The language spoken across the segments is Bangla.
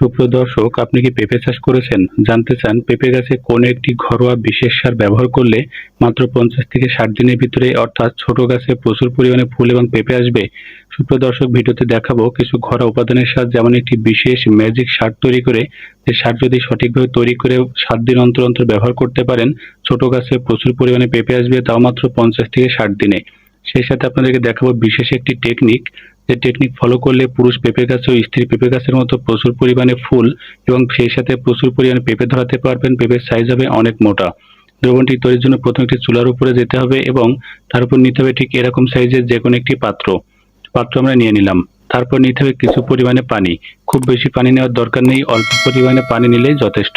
সুপ্রিয় দর্শক, আপনি কি পেঁপে চাষ করেছেন? জানতে চান, পেঁপে গাছে কোন একটি ঘরোয়া বিশেষ সার ব্যবহার করলে মাত্র পঞ্চাশ থেকে ষাট দিনের ভিতরে, অর্থাৎ ছোট গাছে প্রচুর পরিমাণে ফুল এবং পেঁপে আসবে? সুপ্রিয় দর্শক, ভিডিওতে দেখাবো কিছু ঘরোয়া উপাদানের সার, যেমন একটি বিশেষ ম্যাজিক সার তৈরি করে, যে সার যদি সঠিকভাবে তৈরি করে সাত দিন অন্তর অন্তর ব্যবহার করতে পারেন, ছোট গাছে প্রচুর পরিমাণে পেঁপে আসবে, তাও মাত্র পঞ্চাশ থেকে ষাট দিনে। সেই সাথে আপনাদেরকে দেখাবো বিশেষ একটি টেকনিক যে টেকনিক ফলো করলে পুরুষ পেঁপে গাছ ও স্ত্রী পেঁপে গাছের মতো প্রচুর পরিমাণে ফুল এবং সেই সাথে প্রচুর পরিমাণে পেঁপে ধরাতে পারবেন। পেঁপের সাইজ হবে অনেক মোটা। দ্রবণটি তৈরির জন্য প্রথমে একটি চুলার উপরে যেতে হবে এবং তার উপর নিতে হবে ঠিক এরকম সাইজের যে কোনো একটি পাত্র। পাত্র আমরা নিয়ে নিলাম। তারপর নিতে হবে কিছু পরিমাণে পানি। খুব বেশি পানি নেওয়ার দরকার নেই, অল্প পরিমাণে পানি নিলেই যথেষ্ট।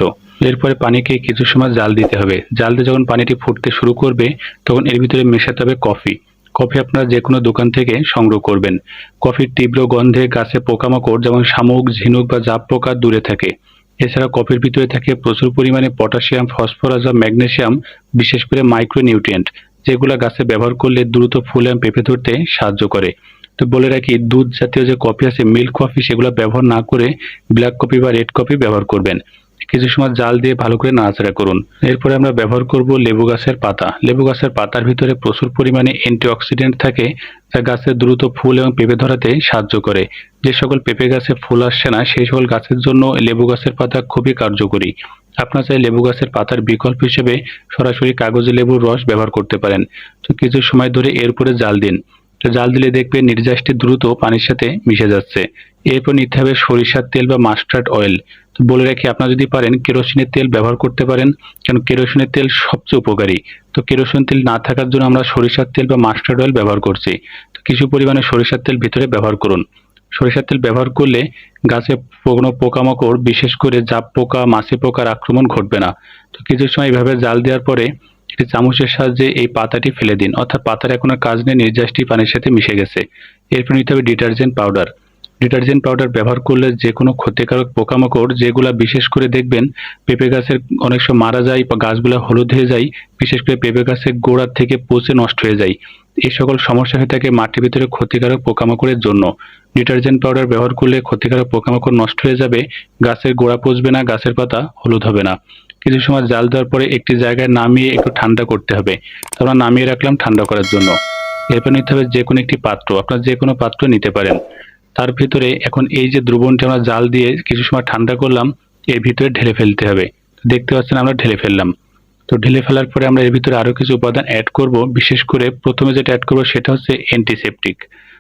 এরপরে পানিকে কিছু সময় জাল দিতে হবে। জাল দিয়ে যখন পানিটি ফুটতে শুরু করবে, তখন এর ভিতরে মেশাতে হবে কফি। কফি আপনারা যে কোনো দোকান থেকে সংগ্রহ করবেন। কফির তীব্র গন্ধে গাছে পোকামাকড় যেমন শামুক, ঝিনুক বা জাপ পোকা দূরে থাকে। এছাড়া কফির ভিতরে থাকে প্রচুর পরিমাণে পটাশিয়াম, ফসফরাস বা ম্যাগনেসিয়াম, বিশেষ করে মাইক্রোনিউট্রিয়েন্ট, যেগুলো গাছে ব্যবহার করলে দ্রুত ফুল এবং পেঁপে ধরতে সাহায্য করে। তো বলে রাখি দুধ জাতীয় যে কফি আছে, মিল্ক কফি, সেগুলো ব্যবহার না করে ব্ল্যাক কফি বা রেড কফি ব্যবহার করবেন। কিছু সময় জাল দিয়ে ভালো করে নাড়াচাড়া করুন। এরপরে আমরা ব্যবহার করব লেবু গাছের পাতা। লেবু গাছের পাতার ভিতরে প্রচুর পরিমাণে অ্যান্টিঅক্সিডেন্ট থাকে, যা গাছের দ্রুত ফুল এবং পেঁপে ধরাতে সাহায্য করে। যে সকল পেঁপে গাছে ফুল আসছে না, সেই সকল গাছের জন্য লেবু গাছের পাতা খুবই কার্যকরী। আপনার চাই লেবু গাছের পাতার বিকল্প হিসেবে সরাসরি কাগজে লেবুর রস ব্যবহার করতে পারেন। তো কিছু সময় ধরে এর উপরে জাল দিন। জাল দিলে দেখবে নির্যাসটি দ্রুত পানির সাথে মিশে যাচ্ছে। এরপর নিতে হবে সরিষার তেল বা মাস্টার্ড অয়েল। বলে রাখি আপনারা যদি পারেন কেরোসিনের তেল ব্যবহার করতে পারেন, কারণ কেরোসিনের তেল সবচেয়ে উপকারী। তো কেরোসিন তেল না থাকার জন্য আমরা সরিষার তেল বা মাস্টার্ড অয়েল ব্যবহার করছি। তো কিছু পরিমাণে সরিষার তেল ভিতরে ব্যবহার করুন। সরিষার তেল ব্যবহার করলে গাছে কোনো পোকামাকড়, বিশেষ করে জাপ পোকা, মাছি পোকার আক্রমণ ঘটবে না। তো কিছু সময় এইভাবে জাল দেওয়ার পরে একটি চামচের সাহায্যে এই পাতাটি ফেলে দিন। অর্থাৎ পাতার এখন কাজ নেই নির্যাসটি পানির সাথে মিশে গেছে। এরপর নিতে হবে ডিটারজেন্ট পাউডার। ডিটারজেন্ট পাউডার ব্যবহার করলে যে কোনো ক্ষতিকারক পোকামাকড় যেগুলা বিশেষ করে দেখবেন, পেঁপে গাছের অনেক সময় মারা যায় বা গাছগুলো হলুদ হয়ে যায়, বিশেষ করে পেঁপে গাছের গোড়ার থেকে পচে নষ্ট হয়ে যায়। এই সকল সমস্যা হয়ে থাকে মাটির ভিতরে ক্ষতিকারক পোকামাকড়ের জন্য। ডিটারজেন্ট পাউডার ব্যবহার করলে ক্ষতিকারক পোকামাকড় নষ্ট হয়ে যাবে, গাছের গোড়া পচবে না, গাছের পাতা হলুদ হবে না। কিছু সময় জাল দেওয়ার পরে একটি জায়গায় নামিয়ে একটু ঠান্ডা করতে হবে। তো আমরা নামিয়ে রাখলাম ঠান্ডা করার জন্য। এরপর নিতে হবে যে কোনো একটি পাত্র। আপনার যে কোনো পাত্র নিতে পারেন। তার ভিতরে এখন এই যে দ্রবণটি আমরা জাল দিয়ে কিছু সময় ঠান্ডা করলাম, এর ভিতরে ঢেলে ফেলতে হবে। দেখতে পাচ্ছেন আমরা ঢেলে ফেললাম। তো ঢেলে ফেলার পরে আমরা এর ভিতরে আরও কিছু উপাদান অ্যাড করব। বিশেষ করে প্রথমে যেটা অ্যাড করব সেটা হচ্ছে অ্যান্টিসেপটিক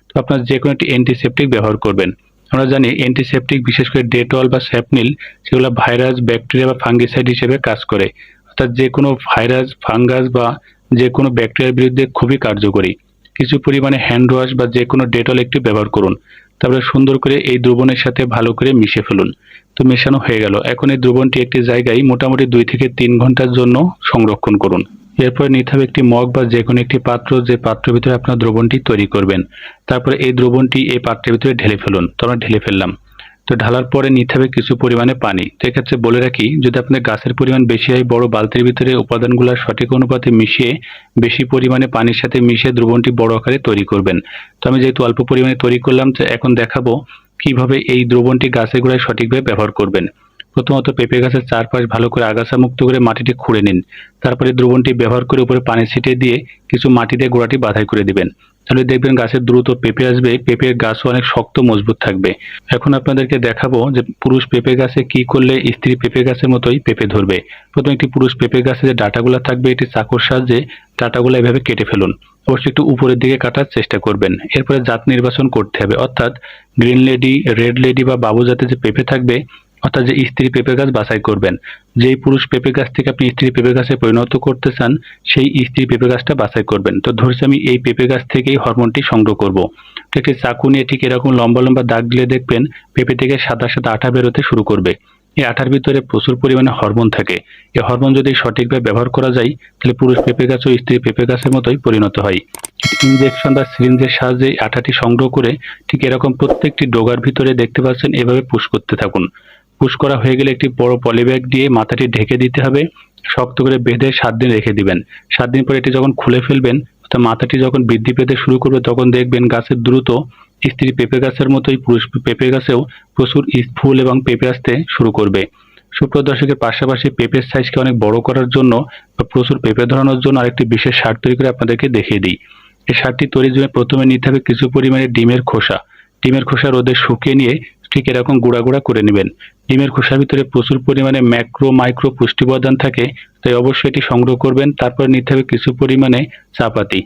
তো আপনার যে কোনো একটি অ্যান্টিসেপটিক ব্যবহার করবেন। আমরা জানি অ্যান্টিসেপটিক বিশেষ করে ডেটল বা স্যাপনিল সেগুলো ভাইরাস ব্যাকটেরিয়া বা ফাঙ্গিসাইড হিসেবে কাজ করে। অর্থাৎ যে কোনো ভাইরাস ফাঙ্গাস বা যে কোনো ব্যাকটেরিয়ার বিরুদ্ধে খুবই কার্যকরী। কিছু পরিমাণে হ্যান্ড ওয়াশ বা যে কোনো ডেটল একটি ব্যবহার করুন। তারপরে সুন্দর করে এই দ্রবণের সাথে ভালো করে মিশে ফেলুন। তো মেশানো হয়ে গেল। এখন এই দ্রবণটি একটি জায়গায় মোটামুটি দুই থেকে তিন ঘণ্টার জন্য সংরক্ষণ করুন। এরপরে নিতে হবে একটি মগ বা যে কোনো একটি পাত্র যে পাত্রের ভিতরে আপনার দ্রবণটি তৈরি করবেন। তারপরে এই দ্রবণটি এই পাত্রের ভিতরে ঢেলে ফেলুন। তো আমরা ঢেলে ফেললাম। তো ঢালার পরে নিতে হবে কিছু পরিমাণে পানি। তো এক্ষেত্রে বলে রাখি, যদি আপনার গাছের পরিমাণ বেশি হয়, বড় বালতির ভিতরে উপাদানগুলো সঠিক অনুপাতে মিশিয়ে বেশি পরিমাণে পানির সাথে মিশিয়ে দ্রবণটি বড় আকারে তৈরি করবেন। তো আমি যেহেতু অল্প পরিমাণে তৈরি করলাম, তো এখন দেখাবো কীভাবে এই দ্রবণটি গাছের গোড়ায় সঠিকভাবে ব্যবহার করবেন। প্রথমত পেঁপে গাছের চারপাশ ভালো করে আগাছা মুক্ত করে মাটিটি খুঁড়ে নিন। তারপরে দ্রবণটি ব্যবহার করে উপরে পানি ছিটিয়ে দিয়ে কিছু মাটি দিয়ে গোড়াটি বাধাই করে দিবেন। তাহলে দেখবেন গাছের দ্রুত পেঁপে আসবে, পেঁপের গাছও অনেক শক্ত মজবুত থাকবে। এখন আপনাদেরকে দেখাবো যে পুরুষ পেঁপে গাছে কি করলে স্ত্রী পেঁপে গাছের মতোই পেঁপে ধরবে। প্রথমে একটি পুরুষ পেঁপে গাছে যে ডাটাগুলো থাকবে, এটি চাকুর সাহায্যে ডাটাগুলো এভাবে কেটে ফেলুন। অবশ্যই একটু উপরের দিকে কাটার চেষ্টা করবেন। এরপরে জাত নির্বাচন করতে হবে। অর্থাৎ গ্রিন লেডি, রেড লেডি বা বাবু জাতের যে পেঁপে থাকবে অর্থাৎ যে স্ত্রী পেঁপে গাছ বাছাই করবেন। যেই পুরুষ পেঁপে গাছ থেকে আপনি স্ত্রী পেঁপে গাছে পরিণত করতে চান, সেই স্ত্রী পেঁপে গাছটা বাছাই করবেন। তো ধরছি আমি এই পেঁপে গাছ থেকেই হরমোনটি সংগ্রহ করব। তো একটি চাকু নিয়ে ঠিক এরকম লম্বা লম্বা দাগ দিলে দেখবেন, পেঁপে থেকে সাদা সাদা আঠা বেরোতে শুরু করবে। এই আঠার ভিতরে প্রচুর পরিমাণে হরমোন থাকে। এই হরমোন যদি সঠিকভাবে ব্যবহার করা যায়, তাহলে পুরুষ পেঁপে গাছ ও স্ত্রী পেঁপে গাছের মতোই পরিণত হয়। ইনজেকশন বা সিরিঞ্জের সাহায্যে আঠাটি সংগ্রহ করে ঠিক এরকম প্রত্যেকটি ডোগার ভিতরে দেখতে পাচ্ছেন, এভাবে পুশ করতে থাকুন। পুশ করা হয়ে গেলে একটি বড় পলিব্যাগ দিয়ে মাথাটি ঢেকে দিতে হবে। শক্ত করে বেঁধে সাত দিন রেখে দিবেন। সাত দিন পরে এটি যখন খুলে ফেলবেন মাথাটি যখন বৃদ্ধি পেতে শুরু করবে, তখন দেখবেন গাছের দ্রুত স্ত্রী পেঁপে গাছের মতোই পুরুষ পেঁপে গাছেও প্রচুর ফুল এবং পেঁপে আসতে শুরু করবে। সুপ্রিয় দর্শকের পাশাপাশি পেঁপের সাইজকে অনেক বড় করার জন্য বা প্রচুর পেঁপে ধরানোর জন্য আরেকটি বিশেষ সার তৈরি করে আপনাদেরকে দেখিয়ে দিই। এই সারটি তৈরির জন্য প্রথমে নিতে হবে কিছু পরিমাণে ডিমের খোসা। ডিমের খোসা রোদে শুকিয়ে নিয়ে ঠিক এরকম গুঁড়া গুঁড়া করে নেবেন। ডিমের খোসার ভিতরে প্রচুর পরিমাণে ম্যাক্রো, মাইক্রো পুষ্টি উপাদান থাকে, তাই অবশ্যই এটি সংগ্রহ করবেন। তারপর নিতে হবে কিছু পরিমাণে চাপাতি।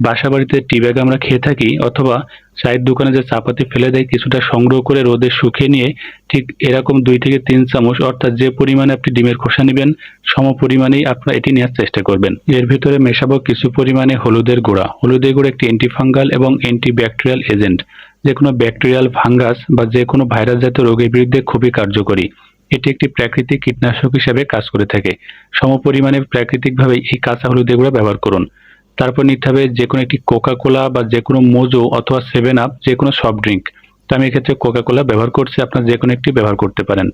বাসা বাড়িতে টি ব্যাগ আমরা খেয়ে থাকি, অথবা চায়ের দোকানে যে চাপাতি ফেলে দেয়, কিছুটা সংগ্রহ করে রোদে শুকিয়ে নিয়ে ঠিক এরকম দুই থেকে তিন চামচ, অর্থাৎ যে পরিমাণে আপনি ডিমের খোসা নেবেন, সম পরিমাণেই আপনারা এটি নেওয়ার চেষ্টা করবেন। এর ভিতরে মেশাবো কিছু পরিমাণে হলুদের গুঁড়া। হলুদের গুঁড়া একটি অ্যান্টিফাঙ্গাল এবং অ্যান্টিব্যাকটেরিয়াল এজেন্ট যে কোনো ব্যাকটেরিয়াল, ফাঙ্গাস বা যে কোনো ভাইরাস জাতীয় রোগের বিরুদ্ধে খুবই কার্যকরী। এটি একটি প্রাকৃতিক কীটনাশক হিসেবে কাজ করে থাকে। সম পরিমাণে প্রাকৃতিকভাবে এই কাঁচা হলুদের গুঁড়া ব্যবহার করুন। তারপর নিতে হবে যে কোনো একটি কোকা কোলা বা যে কোনো মোজো অথবা সেভেন আপ যে কোনো সফট ড্রিঙ্ক তো আমি এক্ষেত্রে কোকা কোলা ব্যবহার করছি, আপনার যে কোনো একটি ব্যবহার করতে পারেন।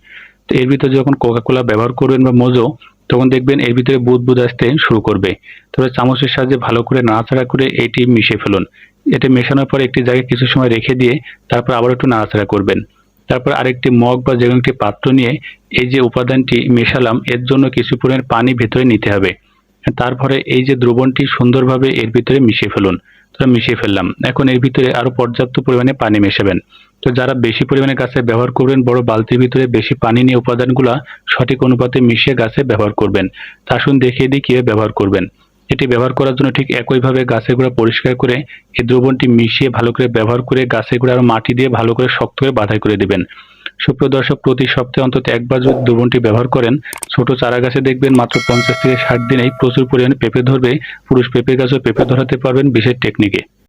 তো এর ভিতরে যখন কোকা কোলা ব্যবহার করবেন বা মোজো তখন দেখবেন এর ভিতরে বুদ বুদ আসতে শুরু করবে। তবে চামচের সাহায্যে ভালো করে নাড়াচাড়া করে এটি মিশিয়ে ফেলুন। এটা মেশানোর পর একটি জায়গায় কিছু সময় রেখে দিয়ে তারপর আবার একটু নাড়াচাড়া করবেন। তারপর আরেকটি মগ বা যে কোনো একটি পাত্র নিয়ে এই যে উপাদানটি মেশালাম, এর জন্য কিছু পরিমাণ পানি ভেতরে নিতে হবে। তারপরে এই যে দ্রবণটি সুন্দরভাবে এর ভিতরে মিশিয়ে ফেলুন। তো মিশিয়ে ফেললাম। এখন এর ভিতরে আরও পর্যাপ্ত পরিমাণে পানি মেশাবেন। তো যারা বেশি পরিমাণে গাছে ব্যবহার করবেন, বড় বালতির ভিতরে বেশি পানি নিয়ে উপাদানগুলা সঠিক অনুপাতে মিশিয়ে গাছে ব্যবহার করবেন। তা আসুন দেখিয়ে দিই কীভাবে ব্যবহার করবেন। এটি ব্যবহার করার জন্য ঠিক একইভাবে গাছের গোড়া পরিষ্কার করে এই দ্রবণটি মিশিয়ে ভালো করে ব্যবহার করে গাছের গোড়া আর মাটি দিয়ে ভালো করে শক্ত করে বাঁধাই করে দেবেন। সুপ্রিয় দর্শক, প্রতি সপ্তাহে অন্তত একবার যদি দ্রবণটি ব্যবহার করেন, ছোট চারা গাছে দেখবেন মাত্র পঞ্চাশ থেকে ষাট দিনেই প্রচুর পরিমাণে পেঁপে ধরবে। পুরুষ পেঁপে গাছও পেঁপে ধরাতে পারবেন বিশেষ টেকনিকে